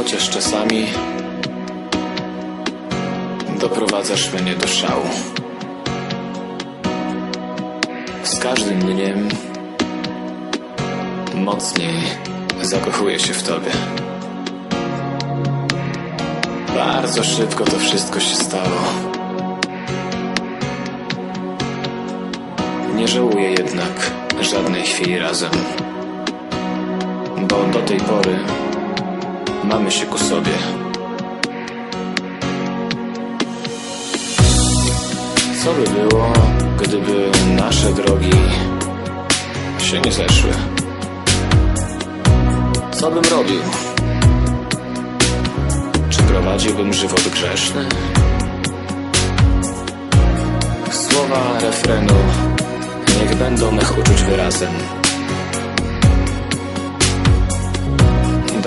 chociaż czasami doprowadzasz mnie do szału. Z każdym dniem mocniej zakochuję się w tobie. Bardzo szybko to wszystko się stało. Nie żałuję jednak żadnej chwili razem, bo do tej pory mamy się ku sobie. Co by było, gdyby nasze drogi się nie zeszły? Co bym robił? Czy prowadziłbym żywot grzeszny? Słowa refrenu niech będą mych uczuć wyrazem.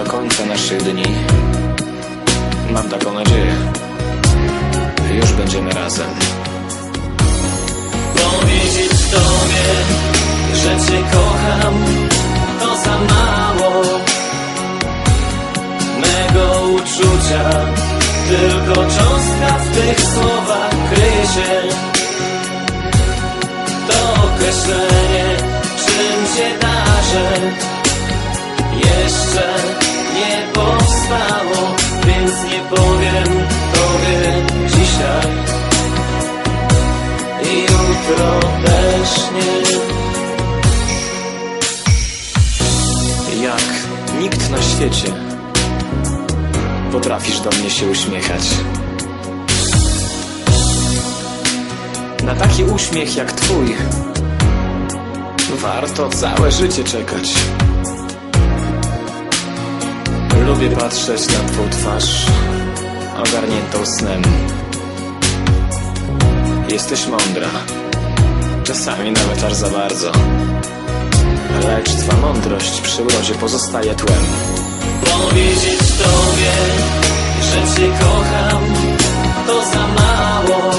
Do końca naszych dni mam taką nadzieję. Już będziemy razem. Powiedzieć tobie, że cię kocham, to za mało mego uczucia. Tylko cząstka w tych słowach kryje się. To określenie, czym cię darzę, jutro. Jak nikt na świecie potrafisz do mnie się uśmiechać. Na taki uśmiech jak twój warto całe życie czekać. Lubię patrzeć na twą twarz ogarniętą snem. Jesteś mądra, czasami nawet aż za bardzo. Lecz twa mądrość przy urodzie pozostaje tłem. Powiedzieć tobie, że cię kocham, to za mało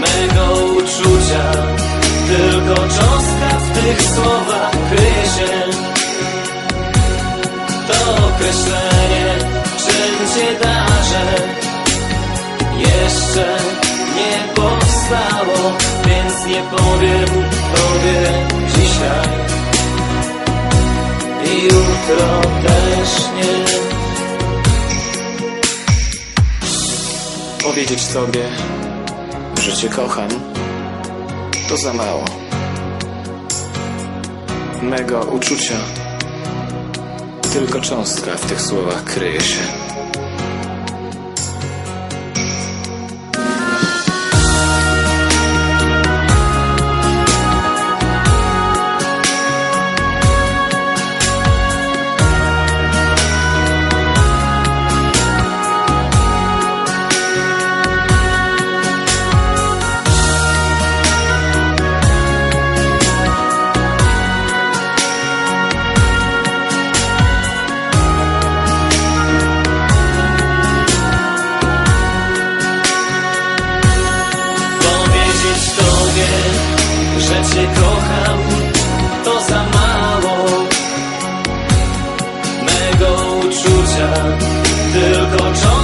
mego uczucia. Tylko cząstka w tych słowach kryje się. Powstało, więc nie powiem tobie dzisiaj i jutro też nie. Powiedzieć tobie, że cię kocham, to za mało. Mego uczucia tylko cząstka w tych słowach kryje się. Kocham, to za mało mego uczucia. Tylko cząstka